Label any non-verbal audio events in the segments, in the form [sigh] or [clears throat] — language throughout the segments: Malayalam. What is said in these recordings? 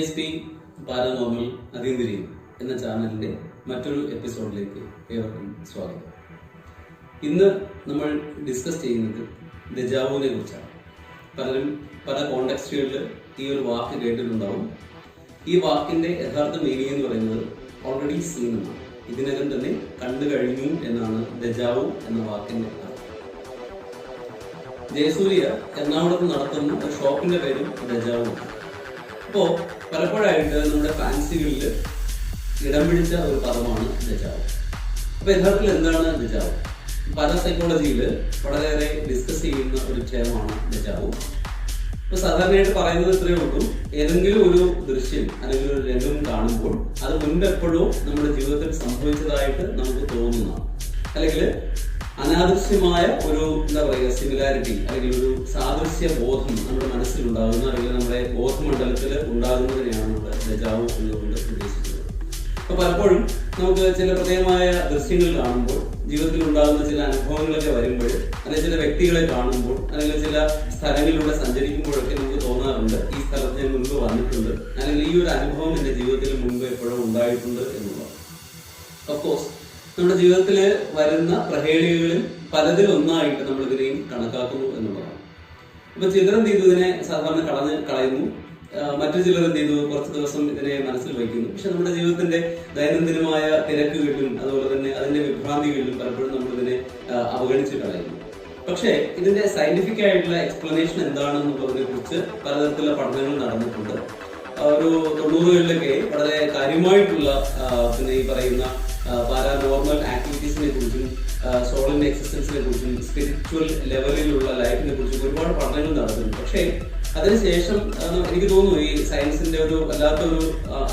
എസ് പി പാരനോമൽ അതീന്ദ്രിയം എന്ന ചാനലിന്റെ മറ്റൊരു എപ്പിസോഡിലേക്ക് ഏവർക്കും സ്വാഗതം. ഇന്ന് നമ്മൾ ഡിസ്കസ് ചെയ്യുന്നത് ദജാവുവിനെ കുറിച്ചാണ്. പലരും പല കോണ്ടക്സ്റ്റുകളിൽ ഈ ഒരു വാക്ക് കേട്ടിട്ടുണ്ടാവും. ഈ വാക്കിന്റെ യഥാർത്ഥ മീനിങ് എന്ന് പറയുന്നത് ഓൾറെഡി സീൻ എന്നാണ് ഇതിനകം തന്നെ കണ്ടു കഴിഞ്ഞു എന്നാണ് ദജാവു എന്ന വാക്കിന്റെ ജയസൂര്യ എറണാകുളത്ത് നടത്തുന്ന ഒരു ഷോപ്പിന്റെ പേരും ദജാവു അപ്പോ പലപ്പോഴായിട്ട് നമ്മുടെ ഫാൻസികളിൽ ഇടം പിടിച്ച ഒരു പദമാണ് ദജാവ്. അപ്പൊ യഥാർത്ഥത്തിൽ എന്താണ് ദജാവ്? പല സൈക്കോളജിയിൽ വളരെയേറെ ഡിസ്കസ് ചെയ്യുന്ന ഒരു വിഷയമാണ് ദജാവ്. ഇപ്പൊ സാധാരണയായിട്ട് പറയുന്നത് ഇത്രയേ ഉള്ളൂ. ഏതെങ്കിലും ഒരു ദൃശ്യം അല്ലെങ്കിൽ ഒരു രംഗം കാണുമ്പോൾ അത് മുൻപ് എപ്പോഴോ നമ്മുടെ ജീവിതത്തിൽ സംഭവിച്ചതായിട്ട് നമുക്ക് തോന്നുന്നതാണ്. അല്ലെങ്കിൽ അനാദൃശ്യമായ ഒരു എന്താ പറയുക സിമിലാരിറ്റി അല്ലെങ്കിൽ ഒരു സാദൃശ്യ ബോധം നമ്മുടെ മനസ്സിൽ ഉണ്ടാകുന്ന അല്ലെങ്കിൽ നമ്മുടെ ബോധമണ്ഡലത്തിൽ ഉണ്ടാകുന്നതിനെയാണ് നമ്മൾ ദജാവു എന്നുകൊണ്ട് ഉദ്ദേശിക്കുന്നത്. അപ്പൊ പലപ്പോഴും നമുക്ക് ചില പ്രത്യേകമായ ദൃശ്യങ്ങൾ കാണുമ്പോൾ ജീവിതത്തിൽ ഉണ്ടാകുന്ന ചില അനുഭവങ്ങളൊക്കെ വരുമ്പോൾ അല്ലെങ്കിൽ ചില വ്യക്തികളെ കാണുമ്പോൾ അല്ലെങ്കിൽ ചില സ്ഥലങ്ങളിലൂടെ സഞ്ചരിക്കുമ്പോഴൊക്കെ നമുക്ക് തോന്നാറുണ്ട് ഈ സ്ഥലത്ത് ഞാൻ മുൻപ് വന്നിട്ടുണ്ട് അല്ലെങ്കിൽ ഈ ഒരു അനുഭവം എന്റെ ജീവിതത്തിൽ മുൻപ് എപ്പോഴും ഉണ്ടായിട്ടുണ്ട് എന്നുള്ളത്. ഓഫ്കോഴ്സ് നമ്മുടെ ജീവിതത്തിൽ വരുന്ന പ്രഹേളികളിൽ പലതിൽ ഒന്നായിട്ട് നമ്മൾ ഇതിനെയും കണക്കാക്കുന്നു എന്നുള്ളതാണ്. ഇപ്പൊ ചിലർ എന്ത് ചെയ്തു? ഇതിനെ സാധാരണ കളഞ്ഞ് കളയുന്നു. മറ്റു ചിലർ എന്ത് ചെയ്തു? കുറച്ച് ദിവസം ഇതിനെ മനസ്സിൽ വയ്ക്കുന്നു. പക്ഷെ നമ്മുടെ ജീവിതത്തിന്റെ ദൈനംദിനമായ തിരക്കുകളിലും അതുപോലെ തന്നെ അതിന്റെ വിഭ്രാന്തികളിലും പലപ്പോഴും നമ്മൾ ഇതിനെ അവഗണിച്ച് കളയുന്നു. പക്ഷേ ഇതിന്റെ സയന്റിഫിക് ആയിട്ടുള്ള എക്സ്പ്ലനേഷൻ എന്താണെന്നുള്ളതിനെ കുറിച്ച് പലതരത്തിലുള്ള പഠനങ്ങൾ നടന്നിട്ടുണ്ട്. ഒരു തൊണ്ണൂറുകളിലൊക്കെ വളരെ കാര്യമായിട്ടുള്ള പിന്നെ ഈ പറയുന്ന പാരാനോർമൽ ആക്ടിവിറ്റീസിനെ കുറിച്ചും സോളിന്റെ എക്സിസ്റ്റൻസിനെ കുറിച്ചും സ്പിരിച്വൽ ലെവലിലുള്ള ലൈഫിനെ കുറിച്ചും ഒരുപാട് പഠനങ്ങൾ നടത്തുന്നു പക്ഷേ അതിനുശേഷം എനിക്ക് തോന്നുന്നു ഈ സയൻസിന്റെ ഒരു വല്ലാത്തൊരു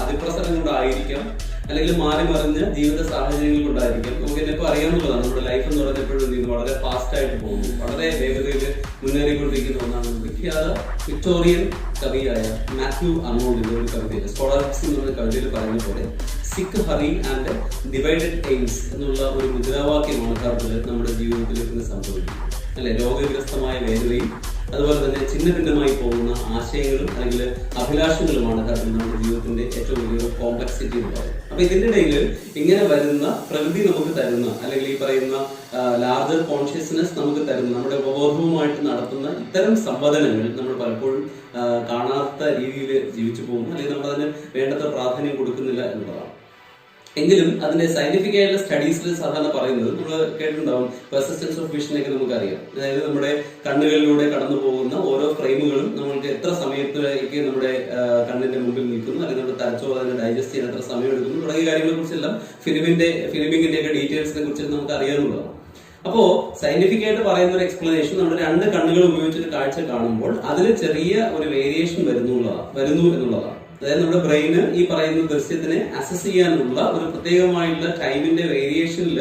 അതിപ്രസരം കൊണ്ടായിരിക്കാം. അല്ലെങ്കിൽ മാറി മറിഞ്ഞ ജീവിത സാഹചര്യങ്ങൾ കൊണ്ടായിരിക്കാം. നമുക്ക് എന്നെ അറിയാവുന്നതാണ്. നമ്മുടെ ലൈഫ് എന്ന് പറയുന്നത് എപ്പോഴും വളരെ ഫാസ്റ്റ് ആയിട്ട് പോകുന്നു. വളരെ വേഗതയിൽ മുന്നേറിക്കൊണ്ടിരിക്കുന്ന ഒന്നാണ് വിഖ്യാത വിക്ടോറിയൻ കവിയായ മാത്യു അമോളിന്റെ ഒരു കവിതയിൽ സ്കോളർസ് എന്ന് പറഞ്ഞ കവിതയിൽ പറയുന്ന പോലെ സിക്ക് ഹറി ആൻഡ് ഡിവൈഡഡ് എയിംസ് എന്നുള്ള ഒരു മുദ്രാവാക്യമാണ് യഥാർത്ഥത്തിൽ നമ്മുടെ ജീവിതത്തിൽ ഇന്ന് സംഭവിക്കുന്നത്. അല്ലെ? രോഗഗ്രസ്തമായ വേദനയും അതുപോലെ തന്നെ ചിന്ന ഭിന്നമായി പോകുന്ന ആശയങ്ങളും അല്ലെങ്കിൽ അഭിലാഷങ്ങളുമാണ് കാരണം നമ്മുടെ ജീവിതത്തിന്റെ ഏറ്റവും വലിയൊരു കോംപ്ലക്സിറ്റി ഉണ്ടാവും അപ്പൊ ഇതിന്റെ ഇടയിൽ ഇങ്ങനെ വരുന്ന പ്രകൃതി നമുക്ക് തരുന്ന അല്ലെങ്കിൽ ഈ പറയുന്ന ലാർജർ കോൺഷ്യസ്നെസ് നമുക്ക് തരുന്ന നമ്മുടെ ഉപബോധവുമായിട്ട് നടത്തുന്ന ഇത്തരം സംവദനങ്ങൾ നമ്മൾ പലപ്പോഴും കാണാത്ത രീതിയിൽ ജീവിച്ചു പോകുന്നു. അല്ലെങ്കിൽ നമ്മൾ അതിന് വേണ്ടത്ര പ്രാധാന്യം കൊടുക്കുന്നില്ല എന്നുള്ളതാണ്. എങ്കിലും അതിന്റെ സയന്റിഫിക് ആയിട്ടുള്ള സ്റ്റഡീസിൽ സാധാരണ പറയുന്നത് നമ്മൾ കേട്ടിട്ടുണ്ടാവും. പെർസിസ്റ്റൻസ് ഓഫ് വിഷനൊക്കെ നമുക്കറിയാം. അതായത് നമ്മുടെ കണ്ണുകളിലൂടെ കടന്നു പോകുന്ന ഓരോ ഫ്രെയിമുകളും നമ്മൾക്ക് എത്ര സമയത്തേക്ക് നമ്മുടെ കണ്ണിന്റെ മുമ്പിൽ നിൽക്കുന്നു അല്ലെങ്കിൽ നമ്മുടെ തലച്ചോറ് അതിനെ ഡൈജസ്റ്റ് ചെയ്യാൻ എത്ര സമയം എടുക്കുന്നു തുടങ്ങിയ കാര്യങ്ങളെ കുറിച്ചെല്ലാം ഫിലിമിന്റെ ഫിലിമിങ്ങിന്റെ ഒക്കെ ഡീറ്റെയിൽസിനെ കുറിച്ച് നമുക്ക് അറിയാവുന്നതാണ്. അപ്പോ സയന്റിഫിക് ആയിട്ട് പറയുന്ന ഒരു എക്സ്പ്ലനേഷൻ നമ്മുടെ രണ്ട് കണ്ണുകൾ ഉപയോഗിച്ചിട്ട് കാഴ്ച കാണുമ്പോൾ അതിൽ ചെറിയ ഒരു വേരിയേഷൻ വരുന്നുള്ളതാണ് വരുന്നു എന്നുള്ളതാണ്. അതായത് നമ്മുടെ ബ്രെയിന് ഈ പറയുന്ന ദൃശ്യത്തിനെ അസസ് ചെയ്യാനുള്ള ഒരു പ്രത്യേകമായിട്ടുള്ള ടൈമിന്റെ വേരിയേഷനിൽ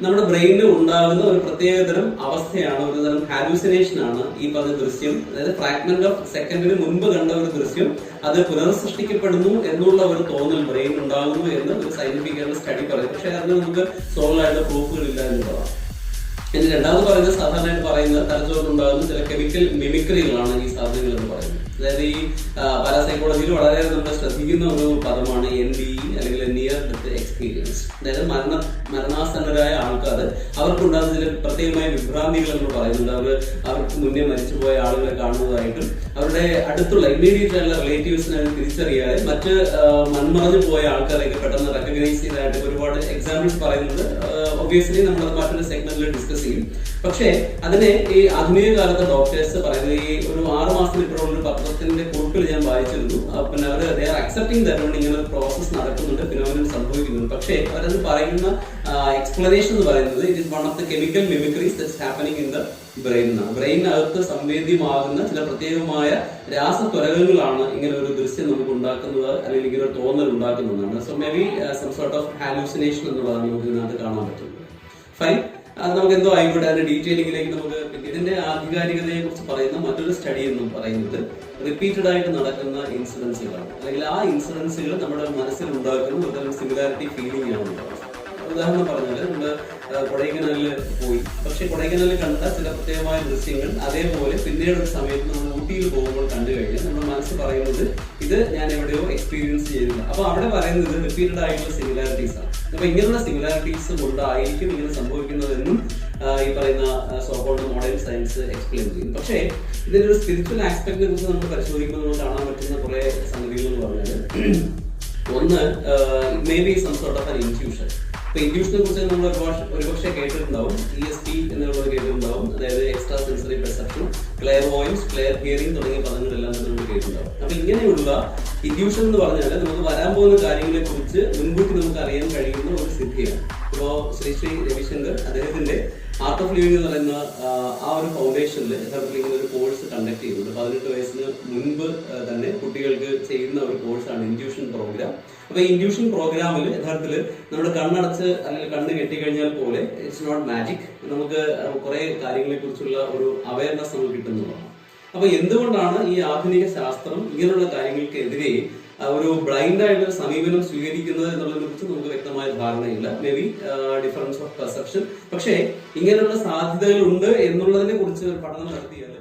നമ്മുടെ ബ്രെയിനിൽ ഉണ്ടാകുന്ന ഒരു പ്രത്യേകതരം അവസ്ഥയാണ് ഒരു തരം ഹാലൂസിനേഷൻ ആണ് ഈ പറഞ്ഞ ദൃശ്യം. അതായത് ഫ്രാഗ്മെന്റ് ഓഫ് സെക്കൻഡിന് മുൻപ് കണ്ട ഒരു ദൃശ്യം അത് പുനർസൃഷ്ടിക്കപ്പെടുന്നു എന്നുള്ള ഒരു തോന്നൽ ബ്രെയിൻ ഉണ്ടാകുന്നു എന്ന് ഒരു സയന്റിഫിക് സ്റ്റഡി പറയും പക്ഷെ അതിന് നമുക്ക് സോളായിട്ടുള്ള പ്രൂഫുകൾ ഇല്ല എന്നുള്ളതാണ്. ഇനി രണ്ടാമത് പറയുന്നത് സാധാരണയായിട്ട് തലച്ചോറിൽ ഉണ്ടാകുന്ന ചില കെമിക്കൽ മിമിക്രികളാണ് ഈ സാധനങ്ങൾ എന്ന് പറയുന്നത്. അതായത് ഈ പാരാസൈക്കോളജിയിൽ വളരെ നമ്മൾ ശ്രദ്ധിക്കുന്ന ഒരു പദമാണ് എൻ ഡി അല്ലെങ്കിൽ നിയർ ഡെത്ത് എക്സ്പീരിയൻസ് അതായത് മരണ മരണാസന്നരായ ആൾക്കാർ അവർക്കുണ്ടാകുന്ന ചില പ്രത്യേകമായ വിഭ്രാന്തികൾ നമ്മൾ പറയുന്നുണ്ട്. അവർ അവർക്ക് മുന്നേ മരിച്ചുപോയ ആളുകളെ കാണുന്നതായിട്ടും അവരുടെ അടുത്തുള്ള ഇമ്മീഡിയറ്റ് ആയിട്ടുള്ള റിലേറ്റീവ്സിനെ തിരിച്ചറിയാതെ മറ്റ് മൺമറഞ്ഞു പോയ ആൾക്കാരെയൊക്കെ പെട്ടെന്ന് റെക്കഗ്നൈസ് ചെയ്തതായിട്ട് ഒരുപാട് എക്സാമ്പിൾസ് പറയുന്നുണ്ട്. ഒബിയസ്ലി നമ്മൾ അത് മറ്റൊരു സെഗ്മെന്റിൽ ഡിസ്കസ് ചെയ്യും. പക്ഷേ അതിനെ ഈ ആധുനിക കാലത്തെ ഡോക്ടേഴ്സ് പറയുന്നത് ഈ ഒരു ആറ് മാസം ഒരു പത്രത്തിന്റെ കുറിപ്പിൽ ഞാൻ വായിച്ചിരുന്നു. പിന്നെ അവർ ദേ ആർ അക്സെപ്റ്റിംഗ് തരുന്നുണ്ട് ഇങ്ങനെ ഒരു പ്രോസസ് നടക്കുന്നുണ്ട് ഫിനോമിനൻ സംഭവിക്കുന്നുണ്ട്. പക്ഷേ അവരത് പറയുന്ന എക്സ്പ്ലനേഷൻ എന്ന് പറയുന്നത് it is one of the chemical mimicries that's happening in the brain എന്നാണ് ബ്രെയിനകത്ത് സംവേദ്യമാകുന്ന ചില പ്രത്യേകമായ രാസത്വരകങ്ങളാണ് ഇങ്ങനെ ഒരു ദൃശ്യം നമുക്ക് ഉണ്ടാക്കുന്നത് അല്ലെങ്കിൽ ഇങ്ങനെ ഒരു തോന്നൽ ഉണ്ടാക്കുന്നതാണ് so maybe some sort of hallucination എന്നുള്ളതാണ് നമുക്ക് ഇതിനകത്ത് കാണാൻ പറ്റുന്നത്. ഫൈൻ അത് നമുക്ക് എന്തോ ആയിക്കോട്ടെ അതിന്റെ ഡീറ്റെയിലിംഗിലേക്ക് നമുക്ക് ഇതിന്റെ ആധികാരികതയെ കുറിച്ച് പറയുന്ന മറ്റൊരു സ്റ്റഡി എന്നും പറയുന്നത് റിപ്പീറ്റഡ് ആയിട്ട് നടക്കുന്ന ഇൻസിഡൻസുകളാണ് അല്ലെങ്കിൽ ആ ഇൻസിഡൻസുകൾ നമ്മുടെ മനസ്സിൽ ഉണ്ടാക്കുന്ന ഒരു സിമിലാരിറ്റി ഫീലിംഗ് ആണ്. ഉണ്ടാവുന്നത് ഉദാഹരണം പറഞ്ഞാൽ നമ്മൾ കൊടൈക്കനാലിൽ പോയി. പക്ഷെ കൊടൈക്കനാലിൽ കണ്ട ചില പ്രത്യേകമായ ദൃശ്യങ്ങൾ അതേപോലെ പിന്നീട് ഒരു സമയത്ത് നമ്മൾ ഊട്ടിയിൽ പോകുമ്പോൾ കണ്ടു കഴിഞ്ഞാൽ നമ്മുടെ മനസ്സ് പറയുന്നത് ഇത് ഞാൻ എവിടെയോ എക്സ്പീരിയൻസ് ചെയ്തില്ല അപ്പൊ അവിടെ പറയുന്നത് റിപ്പീറ്റഡ് ആയിട്ടുള്ള സിമിലാരിറ്റീസ് ആണ്. അപ്പൊ ഇങ്ങനെയുള്ള സിമിലാരിറ്റീസ് കൊണ്ടായിരിക്കും ഇങ്ങനെ സംഭവിക്കുന്നതെന്നും ഈ പറയുന്ന സോക്കോൾഡ് മോഡേൺ സയൻസ് എക്സ്പ്ലെയിൻ ചെയ്യുന്നു പക്ഷേ ഇതിന്റെ ഒരു സ്പിരിച്വൽ ആസ്പെക്ടിനെ കുറിച്ച് നമ്മൾ പരിശോധിക്കുമ്പോൾ നമുക്ക് കാണാൻ പറ്റുന്ന കുറെ സംഗതികൾ എന്ന് പറഞ്ഞാൽ [clears throat] ഒന്ന് maybe some sort of an intuition ഇപ്പൊ ഇൻഡ്യൂഷനെ കുറിച്ച് നമ്മൾ ഒരുപക്ഷെ കേട്ടിട്ടുണ്ടാവും. ഇ എസ് പി എന്നുള്ളത് കേട്ടിട്ടുണ്ടാവും. അതായത് extra sensory perception clairvoyance clair hearing തുടങ്ങിയ പദങ്ങളെല്ലാം നമ്മൾ കേട്ടിട്ടുണ്ടാവും. അപ്പൊ ഇങ്ങനെയുള്ള ഇൻഡ്യൂഷൻ എന്ന് പറഞ്ഞാൽ നമുക്ക് വരാൻ പോകുന്ന കാര്യങ്ങളെ കുറിച്ച് മുൻകൂട്ടി നമുക്ക് അറിയാൻ കഴിയുന്ന ഒരു സിദ്ധിയാണ്. ഇപ്പോ ശ്രീ ശ്രീ രവിശങ്കർ അദ്ദേഹത്തിന്റെ ആർട്ട് ഓഫ് ലിവിംഗ് എന്ന് പറയുന്ന ആ, ഒരു ഫൗണ്ടേഷനിൽ ഒരു കോഴ്സ് ചെയ്യുന്നുണ്ട് പതിനെട്ട് വയസ്സിന് മുൻപ് തന്നെ കുട്ടികൾക്ക് ചെയ്യുന്ന ഒരു കോഴ്സാണ് ഇൻഡ്യൂഷൻ പ്രോഗ്രാം. അപ്പൊ ഈ ഇൻഡ്യൂഷൻ പ്രോഗ്രാമിൽ യഥാർത്ഥത്തിൽ നമ്മുടെ കണ്ണടച്ച് അല്ലെങ്കിൽ കണ്ണ് കെട്ടിക്കഴിഞ്ഞാൽ പോലെ ഇറ്റ്സ് നോട്ട് മാജിക് നമുക്ക് കുറെ കാര്യങ്ങളെ കുറിച്ചുള്ള ഒരു അവയർനെസ് നമുക്ക് കിട്ടുന്നതാണ്. അപ്പൊ എന്തുകൊണ്ടാണ് ഈ ആധുനിക ശാസ്ത്രം ഇങ്ങനെയുള്ള കാര്യങ്ങൾക്കെതിരെ ഒരു ബ്ലൈൻഡ് ആയിട്ടുള്ള സമീപനം സ്വീകരിക്കുന്നത് എന്നുള്ളതിനെ കുറിച്ച് നമുക്ക് വ്യക്തമായ ധാരണയില്ല. Maybe difference of perception പക്ഷേ ഇങ്ങനെയുള്ള സാധ്യതകളുണ്ട് എന്നുള്ളതിനെ കുറിച്ച് പഠനം നടത്തിയാൽ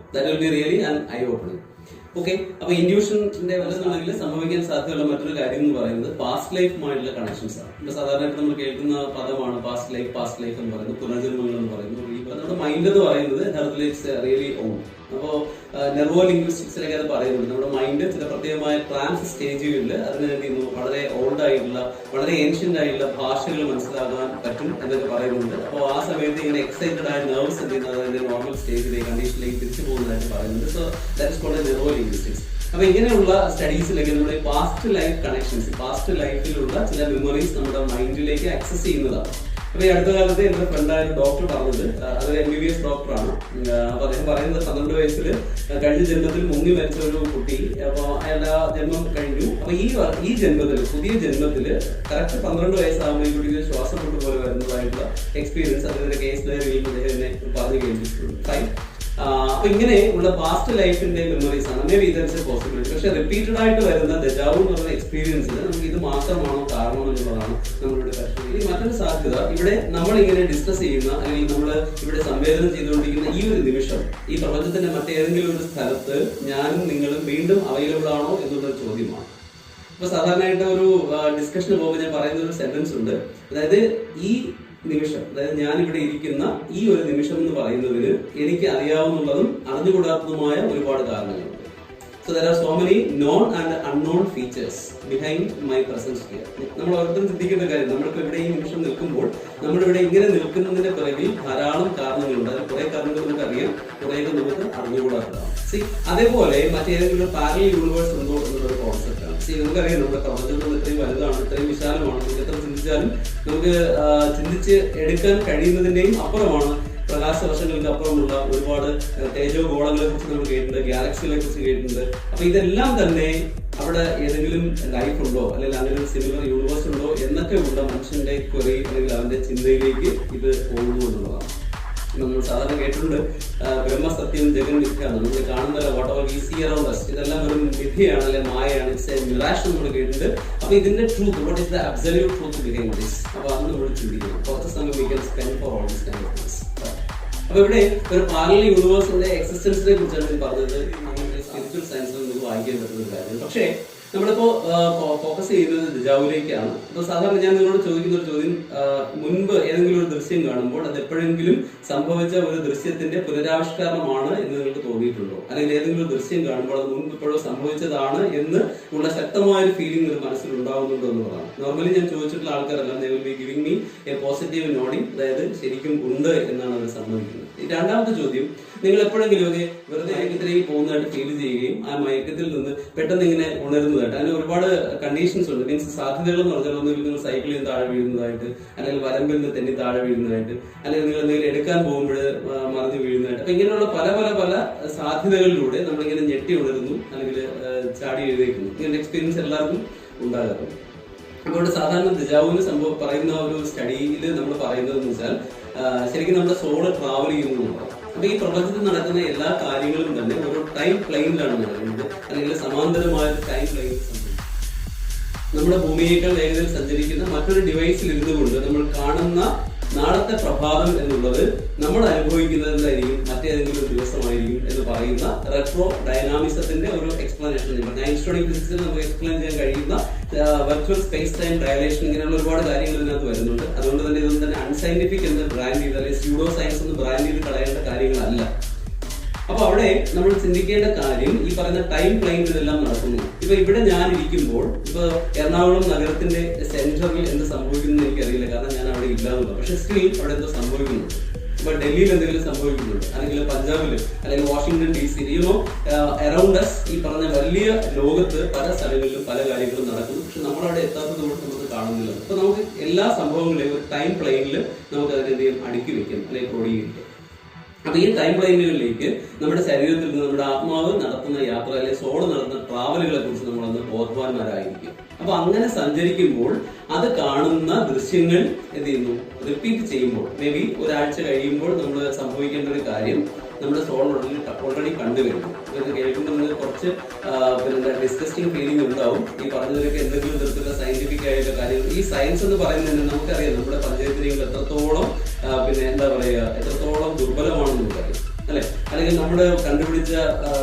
ഓക്കെ അപ്പൊ ഇൻഡ്യൂഷന്റെ വലുതാണെങ്കിൽ സംഭവിക്കാൻ സാധ്യതയുള്ള മറ്റൊരു കാര്യം എന്ന് പറയുന്നത് പാസ്റ്റ് ലൈഫുമായിട്ടുള്ള കണക്ഷൻസ് ആണ്. ഇപ്പൊ സാധാരണയായിട്ട് നമ്മൾ കേൾക്കുന്ന പദമാണ് പാസ്റ്റ് ലൈഫ് പാസ്റ്റ് ലൈഫ് എന്ന് പറയുന്നത് പുനർജന്മങ്ങൾ എന്ന് പറയുന്നത്. നമ്മുടെ മൈൻഡ് എന്ന് പറയുന്നത് ഇറ്റ്സ് റിയലി ഓൺ അപ്പോ നെർവോ ലിംഗ്വിസ്റ്റിക്സിലൊക്കെ അത് പറയുന്നുണ്ട്. നമ്മുടെ മൈൻഡ് ചില പ്രത്യേകമായ ട്രാൻസ് സ്റ്റേജുകളിൽ അതിന് എന്ത് വളരെ ഓൾഡ് ആയിട്ടുള്ള വളരെ ഏൻഷ്യന്റ് ആയിട്ടുള്ള ഭാഷകൾ മനസ്സിലാക്കാൻ പറ്റും എന്നൊക്കെ പറയുന്നുണ്ട്. അപ്പോൾ ആ സമയത്ത് ഇങ്ങനെ എക്സൈറ്റഡ് ആയ നെർവ്സ് എന്ത് ചെയ്യുന്നത് അതിന്റെ നോർമൽ സ്റ്റേജിലേക്ക് കണ്ടീഷനിലേക്ക് തിരിച്ചു പോകുന്നതായിട്ട് പറയുന്നുണ്ട്. So that is called neuro linguistics അപ്പൊ ഇങ്ങനെയുള്ള സ്റ്റഡീസിലൊക്കെ നമ്മുടെ പാസ്റ്റ് ലൈഫ് കണക്ഷൻസ് പാസ്റ്റ് ലൈഫിലുള്ള ചില മെമ്മറീസ് നമ്മുടെ മൈൻഡിലേക്ക് ആക്സസ് ചെയ്യുന്നതാണ്. അപ്പൊ ഈ അടുത്ത കാലത്ത് എന്റെ ഫ്രണ്ടായ ഡോക്ടർ പറഞ്ഞത്. അത് എം ബി ബി എസ് ഡോക്ടറാണ് അപ്പൊ അദ്ദേഹം പറയുന്നത് പന്ത്രണ്ട് വയസ്സിൽ കഴിഞ്ഞ ജന്മത്തിൽ മുങ്ങി മരിച്ച ഒരു കുട്ടി. അപ്പൊ അയാളുടെ ആ ജന്മം കഴിഞ്ഞു. അപ്പൊ ഈ ഈ ജന്മത്തിൽ പുതിയ ജന്മത്തിൽ കറക്റ്റ് പന്ത്രണ്ട് വയസ്സാകുമ്പോൾ ഈ കുട്ടിക്ക് ശ്വാസം പോലെ വരുന്നതായിട്ടുള്ള എക്സ്പീരിയൻസ് അതിന്റെ കേസ് ഡയറിയിൽ അദ്ദേഹം എന്നെ പറഞ്ഞു കേട്ടിട്ടുണ്ട്. ഫൈൻ അപ്പൊ ഇങ്ങനെ ഉള്ള പാസ്റ്റ് ലൈഫിന്റെ മെമ്മറീസ് ആണ്. മേ ബി ഇതൻസ് പോസിബിലിറ്റി പക്ഷെ റിപ്പീറ്റഡ് ആയിട്ട് വരുന്ന ദജാവു എന്ന് പറയുന്ന എക്സ്പീരിയൻസിന് നമുക്ക് ഇത് മാത്രമാണോ കാരണം എന്നുള്ളതാണ് നമ്മളിവിടെ പരിശോധിക്കുന്നത്. ഇനി മറ്റൊരു സാധ്യത ഇവിടെ നമ്മൾ ഇങ്ങനെ ഡിസ്കസ് ചെയ്യുന്ന അല്ലെങ്കിൽ നമ്മൾ ഇവിടെ സംവേദനം ചെയ്തുകൊണ്ടിരിക്കുന്ന ഈ ഒരു നിമിഷം ഈ പ്രപഞ്ചത്തിന്റെ മറ്റേതെങ്കിലും ഒരു സ്ഥലത്ത് ഞാനും നിങ്ങളും വീണ്ടും അവൈലബിൾ ആണോ എന്നുള്ളൊരു ചോദ്യമാണ്. ഇപ്പൊ സാധാരണയായിട്ട് ഒരു ഡിസ്കഷന് പോകുമ്പോൾ ഞാൻ പറയുന്ന ഒരു സെന്റൻസ് ഉണ്ട്. അതായത് ഈ നിമിഷം. അതായത് ഞാനിവിടെ ഇരിക്കുന്ന ഈ ഒരു നിമിഷം എന്ന് പറയുന്നതിന് എനിക്ക് അറിയാവുന്നതും അറിഞ്ഞുകൂടാത്തതുമായ ഒരുപാട് കാരണങ്ങളുണ്ട്. So there many known and unknown features behind my presence here നമ്മൾ ഓരോരുത്തരും ചിന്തിക്കേണ്ട കാര്യം നമ്മളിപ്പോൾ ഇവിടെ ഈ നിമിഷം നിൽക്കുമ്പോൾ നമ്മളിവിടെ ഇങ്ങനെ നിൽക്കുന്നതിന്റെ പിറകിൽ ധാരാളം കാരണങ്ങളുണ്ട്. അതിൽ കുറെ കാരണങ്ങൾ നമുക്ക് അറിയാം കുറേയൊക്കെ നമുക്ക് അറിഞ്ഞുകൂടാത്തതാണ്. അതേപോലെ മറ്റേതെങ്കിലും പാരൽ യൂണിവേഴ്സ് ഉണ്ടോ എന്നുള്ളൊരു കോൺസെപ്റ്റ് ആണ് സി നമുക്കറിയാം നമ്മുടെ പ്രപഞ്ചം ഇത്രയും വലുതാണ് ഇത്രയും വിശാലമാണ്. നമുക്ക് എത്ര ചിന്തിച്ചാലും നമുക്ക് ചിന്തിച്ച് എടുക്കാൻ കഴിയുന്നതിന്റെയും അപ്പുറമാണ് പ്രകാശ വർഷങ്ങൾക്ക് അപ്പുറമുള്ള ഒരുപാട് തേജോ ഗോളങ്ങളെ കുറിച്ച് നമ്മൾ കേട്ടിട്ടുണ്ട് ഗാലക്സികളെ കുറിച്ച് കേട്ടിട്ടുണ്ട്. അപ്പൊ ഇതെല്ലാം തന്നെ അവിടെ ഏതെങ്കിലും ലൈഫ് ഉണ്ടോ അല്ലെങ്കിൽ അങ്ങനെ ഒരു സിമിലർ യൂണിവേഴ്സ് ഉണ്ടോ എന്നൊക്കെ ഉള്ള മനുഷ്യന്റെ ക്വറി അല്ലെങ്കിൽ അവന്റെ ചിന്തയിലേക്ക് ഇത് പോകുന്നു എന്നുള്ളതാണ്. നമ്മൾ സാധാരണ കേട്ടിട്ടുണ്ട്. ബ്രഹ്മ ബ്രഹ്മസത്യം ജഗൻ മിഥ്യാണ് നമ്മൾ കാണുന്ന വാട്ട് ഓവർ വി സി ഇതെല്ലാം ഒരു മിഥ്യയാണ് അല്ലെ മായയാണ്. ഇറ്റ്സ് എ മിറാഷ് നമ്മൾ കേട്ടിട്ടുണ്ട്. അപ്പൊ ഇതിന്റെ truth what is the absolute truth behind this അപ്പൊ അന്ന് നമ്മൾ ചിന്തിക്കണം. കുറച്ച് സമയം we can spend for all this kind of things അപ്പൊ ഇവിടെ ഒരു പാരലൽ യൂണിവേഴ്സിന്റെ എക്സിസ്റ്റൻസിനെ കുറിച്ചാണ് ഞാൻ പറഞ്ഞത്. സ്പിരിച്വൽ സയൻസിൽ നമുക്ക് വായിക്കാൻ പക്ഷേ നമ്മളിപ്പോ ഫോക്കസ് ചെയ്യുന്നത് ദിജാവിലേക്കാണ്. അപ്പൊ സാധാരണ ഞാൻ നിങ്ങളോട് ചോദിക്കുന്ന ഒരു ചോദ്യം മുൻപ് ഏതെങ്കിലും ഒരു ദൃശ്യം കാണുമ്പോൾ അത് എപ്പോഴെങ്കിലും സംഭവിച്ച ഒരു ദൃശ്യത്തിന്റെ പുനരാവിഷ്കാരമാണ് എന്ന് നിങ്ങൾക്ക് തോന്നിയിട്ടുണ്ടോ? അല്ലെങ്കിൽ ഏതെങ്കിലും ദൃശ്യം കാണുമ്പോൾ അത് മുൻപ് ഇപ്പോഴോ സംഭവിച്ചതാണ് എന്ന് ഉള്ള ശക്തമായ ഒരു ഫീലിംഗ് ഒരു മനസ്സിൽ ഉണ്ടാവുന്നുണ്ടോ എന്നുള്ളതാണ്. നോർമലി ഞാൻ ചോദിച്ചിട്ടുള്ള ആൾക്കാരെല്ലാം they will be giving me a positive nodding അതായത് ശരിക്കും ഉണ്ട് എന്നാണ് അവർ സമ്മതിക്കുന്നത്. രണ്ടാമത്തെ ചോദ്യം നിങ്ങൾ എപ്പോഴെങ്കിലും ഒക്കെ വെറുതെ മയക്കത്തിലേക്ക് പോകുന്നതായിട്ട് ഫീൽ ചെയ്യുകയും ആ മയക്കത്തിൽ നിന്ന് പെട്ടെന്ന് ഇങ്ങനെ ഉണരുന്നതായിട്ട്. അതിന് ഒരുപാട് കണ്ടീഷൻസ് ഉണ്ട്. മീൻസ് സാധ്യതകൾ എന്ന് പറഞ്ഞാൽ ഒന്നുകിൽ നിങ്ങൾ സൈക്കിളിൽ നിന്ന് താഴെ വീഴുന്നതായിട്ട് അല്ലെങ്കിൽ വരമ്പിൽ നിന്ന് തെന്നി താഴെ വീഴുന്നതായിട്ട് അല്ലെങ്കിൽ നിങ്ങൾ എന്തെങ്കിലും എടുക്കാൻ പോകുമ്പോൾ മറിഞ്ഞു വീഴുന്നതായിട്ട്. അപ്പൊ ഇങ്ങനെയുള്ള പല പല പല സാധ്യതകളിലൂടെ നമ്മളിങ്ങനെ ഞെട്ടി ഉണരുന്നു അല്ലെങ്കിൽ ചാടി എഴുതേക്കുന്നു ഇങ്ങനെ എക്സ്പീരിയൻസ് എല്ലാവർക്കും ഉണ്ടാകാറുണ്ട്. അതുകൊണ്ട് സാധാരണ ദജാവുവിന് സംഭവം പറയുന്ന ഒരു സ്റ്റഡിയിൽ നമ്മൾ പറയുന്നത് എന്ന് വെച്ചാൽ ശരിക്കും നമ്മുടെ സോൾ ട്രാവൽ ചെയ്യുന്നു എന്നുള്ളതാണ്. അപ്പൊ ഈ പ്രപഞ്ചത്തിൽ നടക്കുന്ന എല്ലാ കാര്യങ്ങളും തന്നെ ഒരു ടൈം പ്ലെയിനിലാണ് നടക്കുന്നത്. അല്ലെങ്കിൽ സമാന്തരമായ ടൈം പ്ലെയിൻ നമ്മുടെ ഭൂമിയേക്കാൾ വേഗതയിൽ സഞ്ചരിക്കുന്ന മറ്റൊരു ഡിവൈസിൽ ഇരുന്നുകൊണ്ട് നമ്മൾ കാണുന്ന നാളത്തെ പ്രഭാതം എന്നുള്ളത് നമ്മൾ അനുഭവിക്കുന്നതായിരിക്കും മറ്റേതെങ്കിലും ദിവസമായിരിക്കും എന്ന് പറയുന്ന റെട്രോ ഡൈനാമിസത്തിന്റെ ഒരു എക്സ്പ്ലനേഷൻ ഞാൻ ഫിസിക്സിൽ നമുക്ക് എക്സ്പ്ലെയിൻ ചെയ്യാൻ കഴിയുന്ന വെർച്വൽ സ്പേസ് ടൈം ഡയലേഷൻ ഇങ്ങനെയുള്ള ഒരുപാട് കാര്യങ്ങൾ ഇതിനകത്ത് വരുന്നുണ്ട്. അതുകൊണ്ട് തന്നെ ഇതൊന്നും തന്നെ അൺസൈന്റിഫിക് എന്ന് ബ്രാൻഡ് ചെയ്ത് അല്ലെങ്കിൽ സ്യൂഡോ സയൻസ് എന്ന് ബ്രാൻഡ് ചെയ്ത് കളയേണ്ട കാര്യങ്ങളല്ല. അപ്പൊ അവിടെ നമ്മൾ ചിന്തിക്കേണ്ട കാര്യം ഈ പറയുന്ന ടൈം പ്ലെയിനിൽ ഇതെല്ലാം നടക്കുന്നു. ഇപ്പൊ ഇവിടെ ഞാൻ ഇരിക്കുമ്പോൾ ഇപ്പൊ എറണാകുളം നഗരത്തിന്റെ സെന്ററിൽ എന്ത് സംഭവിക്കുന്നു എനിക്ക് അറിയില്ല കാരണം ഞാൻ അവിടെ ഇല്ല പക്ഷെ സ്റ്റിൽ അവിടെ എന്തോ സംഭവിക്കുന്നുണ്ട് ഇപ്പൊ ഡൽഹിയിൽ എന്തെങ്കിലും സംഭവിക്കുന്നുണ്ട്? അല്ലെങ്കിൽ പഞ്ചാബിൽ അല്ലെങ്കിൽ Washington D C you know around us ഈ പറഞ്ഞ വലിയ ലോകത്ത് പല സ്ഥലങ്ങളിലും പല കാര്യങ്ങളും നടക്കുന്നു. പക്ഷെ നമ്മളവിടെ എത്താത്തത് കൊണ്ട് നമുക്ക് കാണുന്നില്ല. അപ്പൊ നമുക്ക് എല്ലാ സംഭവങ്ങളെയും ഒരു ടൈം പ്ലെയിനിൽ നമുക്ക് അതിനെ എന്ത് ചെയ്യാം? അടുക്കി വെക്കാം. അല്ലെങ്കിൽ ക്രോഡീകരിക്കാം അപ്പൊ ഈ ടൈം ലൈനുകളിലേക്ക് നമ്മുടെ ശരീരത്തിൽ നിന്ന് നമ്മുടെ ആത്മാവ് നടത്തുന്ന യാത്ര അല്ലെങ്കിൽ സോൾ നടത്തുന്ന ട്രാവലുകളെ കുറിച്ച് നമ്മളൊന്ന് ബോധവാന്മാരായിരിക്കും. അപ്പൊ അങ്ങനെ സഞ്ചരിക്കുമ്പോൾ അത് കാണുന്ന ദൃശ്യങ്ങൾ എന്ത് ചെയ്യുന്നു? റിപ്പീറ്റ് ചെയ്യുമ്പോൾ. മേ ബി ഒരാഴ്ച കഴിയുമ്പോൾ നമ്മൾ സംഭവിക്കേണ്ട ഒരു കാര്യം നമ്മുടെ സോൾ ഓൾറെഡി ഓൾറെഡി കണ്ടുകഴിഞ്ഞു ഇത് കേൾക്കുമ്പോൾ നിങ്ങൾക്ക് കുറച്ച് പിന്നെ ഡിസ്കസ്റ്റിംഗ് ഫീലിംഗ് ഉണ്ടാവും. ഈ പറഞ്ഞതിലൊക്കെ എന്തെങ്കിലും തരത്തിലുള്ള സയന്റിഫിക് ആയിട്ടുള്ള കാര്യങ്ങൾ. ഈ സയൻസ് എന്ന് പറയുന്നത് നമുക്കറിയാം. നമ്മുടെ പഞ്ചായത്തിനെങ്കിൽ എത്രത്തോളം പിന്നെ എന്താ പറയുക എത്രത്തോളം ദുർബലമാണെന്ന് പറയും അല്ലെ? അല്ലെങ്കിൽ നമ്മൾ കണ്ടുപിടിച്ച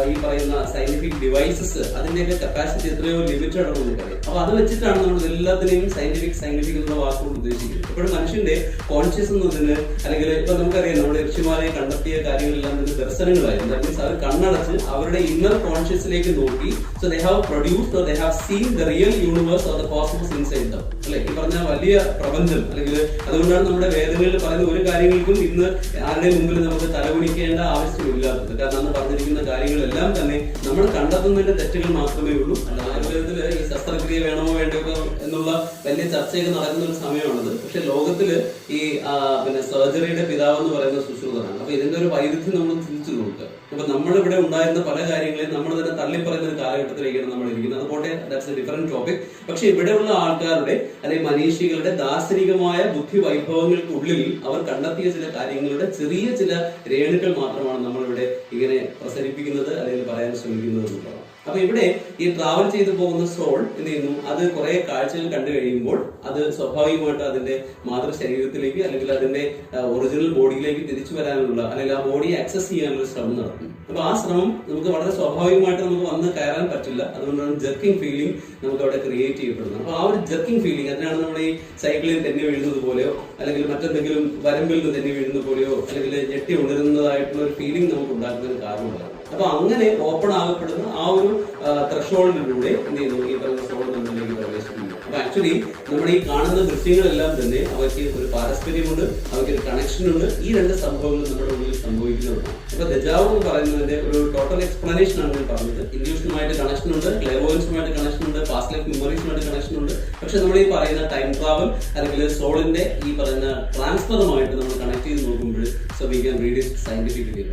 ഈ പറയുന്ന സയന്റിഫിക് ഡിവൈസസ് അതിന്റെയൊക്കെ കപ്പാസിറ്റി എത്രയോ ലിമിറ്റഡ് ആണെന്ന് പറയും അപ്പൊ അത് വെച്ചിട്ടാണ് നമ്മൾ എല്ലാത്തിനെയും സയന്റിഫിക് സയന്റിഫിക് എന്നുള്ള വാക്കുകൊണ്ട് ഉദ്ദേശിക്കുന്നത്. ഇപ്പോഴും മനുഷ്യന്റെ കോൺഷ്യസ് എന്നതിന് അല്ലെങ്കിൽ ഇപ്പൊ നമുക്കറിയാം നമ്മുടെ ഋഷിമാരെ കണ്ടെത്തിയ കാര്യങ്ങളെല്ലാം തന്നെ ദർശനങ്ങളായിരുന്നു അല്ലെങ്കിൽ അവർ കണ്ണടച്ച് അവരുടെ ഇന്നർ കോൺഷ്യസിലേക്ക് നോക്കി so they have produced they have seen the real universe or the cosmos inside them അല്ലെ ഈ പറഞ്ഞ വലിയ പ്രപഞ്ചം അല്ലെങ്കിൽ അതുകൊണ്ടാണ് നമ്മുടെ വേദങ്ങളിൽ പറയുന്ന ഒരു കാര്യങ്ങൾക്കും ഇന്ന് ആരുടെ മുമ്പിൽ നമുക്ക് തലകുനിക്കേണ്ട ആവശ്യമില്ലാത്തത് കാരണം അന്ന് പറഞ്ഞിരിക്കുന്ന കാര്യങ്ങളെല്ലാം തന്നെ നമ്മൾ കണ്ടെത്തുന്നതിന്റെ തെറ്റുകൾ മാത്രമേ ഉള്ളൂ. ആയുർവേദത്തിൽ ഈ ശസ്ത്രക്രിയ വേണമോ വേണ്ടോ എന്നുള്ള വലിയ ചർച്ചയൊക്കെ നടക്കുന്ന ഒരു സമയമാണത്. പക്ഷെ ലോകത്തിൽ ഈ പിന്നെ സർജറിയുടെ പിതാവ് എന്ന് പറയുന്ന സുശ്രൂതനാണ് അപ്പൊ ഇതിന്റെ ഒരു വൈരുദ്ധ്യം നമ്മൾ അപ്പൊ നമ്മളിവിടെ ഉണ്ടായിരുന്ന പല കാര്യങ്ങളെയും നമ്മൾ തന്നെ തള്ളിപ്പറയുന്ന ഒരു കാലഘട്ടത്തിലേക്കാണ് നമ്മൾ ഇരിക്കുന്നത്. അതുപോലെ ദാറ്റ്സ് എ ഡിഫറെന്റ് ടോപ്പിക് പക്ഷെ ഇവിടെയുള്ള ആൾക്കാരുടെ അല്ലെങ്കിൽ മനീഷികളുടെ ദാർശനികമായ ബുദ്ധി വൈഭവങ്ങൾക്കുള്ളിൽ അവർ കണ്ടെത്തിയ ചില കാര്യങ്ങളുടെ ചെറിയ ചില രേണുക്കൾ മാത്രമാണ് നമ്മളിവിടെ ഇങ്ങനെ പ്രസരിപ്പിക്കുന്നത് അല്ലെങ്കിൽ പറയാൻ ശ്രമിക്കുന്നത് അപ്പൊ ഇവിടെ ഈ ട്രാവൽ ചെയ്തു പോകുന്ന സോൾ എന്ത് ചെയ്യുന്നു അത് കുറെ കാഴ്ചകൾ കണ്ടു കഴിയുമ്പോൾ അത് സ്വാഭാവികമായിട്ട് അതിന്റെ മാതൃ ശരീരത്തിലേക്ക് അല്ലെങ്കിൽ അതിന്റെ ഒറിജിനൽ ബോഡിയിലേക്ക് തിരിച്ചു വരാനുള്ള അല്ലെങ്കിൽ ആ ബോഡി ആക്സസ് ചെയ്യാനുള്ള ശ്രമം നടത്തും. അപ്പൊ ആ ശ്രമം നമുക്ക് വളരെ സ്വാഭാവികമായിട്ട് നമുക്ക് വന്ന് കയറാൻ പറ്റില്ല. അതുകൊണ്ടാണ് ജർക്കിംഗ് ഫീലിംഗ് നമുക്ക് അവിടെ ക്രിയേറ്റ് ചെയ്യപ്പെടുന്നത്. അപ്പൊ ആ ഒരു ജർക്കിംഗ് ഫീലിംഗ് അതിനാണ് നമ്മൾ ഈ സൈക്കിളിൽ തന്നെ വീഴുന്നത് പോലെയോ അല്ലെങ്കിൽ മറ്റെന്തെങ്കിലും വരമ്പിൽ നിന്ന് തന്നെ വീഴുന്നത് പോലെയോ അല്ലെങ്കിൽ ഞെട്ടി ഉണരുന്നതായിട്ടുള്ള ഒരു ഫീലിംഗ് നമുക്ക് ഉണ്ടാക്കുന്നതിന് കാരണമുണ്ടാകും. അപ്പൊ അങ്ങനെ ഓപ്പൺ ആകപ്പെടുന്ന ആ ഒരു ത്രഷോൾഡിലൂടെ എന്ത് ചെയ്യുന്നു ഈ സോൾ നമ്മളിലേക്ക് പ്രവേശിക്കുന്നു. അപ്പൊ ആക്ച്വലി നമ്മുടെ ഈ കാണുന്ന ദൃശ്യങ്ങളെല്ലാം തന്നെ അവയ്ക്ക് ഒരു പാരസ്പര്യമുണ്ട് അവയ്ക്ക് ഒരു കണക്ഷൻ ഉണ്ട് ഈ രണ്ട് സംഭവങ്ങൾ നമ്മുടെ ഉള്ളിൽ സംഭവിക്കുന്നതാണ്. അപ്പൊ ദജാവ് എന്ന് പറയുന്നതിന്റെ ഒരു ടോട്ടൽ എക്സ്പ്ലനേഷൻ ആണ് ഞാൻ പറഞ്ഞത്. ഇൻഡ്യൂഷനുമായിട്ട് കണക്ഷൻ ഉണ്ട് ക്ലെവോൻസുമായിട്ട് കണക്ഷൻ ഉണ്ട് പാസ്റ്റ് ലൈഫ് മെമ്മറീസുമായിട്ട് കണക്ഷൻ ഉണ്ട് പക്ഷെ നമ്മൾ ഈ പറയുന്ന ടൈം ട്രാവൽ അല്ലെങ്കിൽ സോളിന്റെ ഈ പറയുന്ന ട്രാൻസ്ഫറുമായിട്ട് നമ്മൾ കണക്ട് ചെയ്ത് നോക്കുമ്പോൾ so we can read it scientifically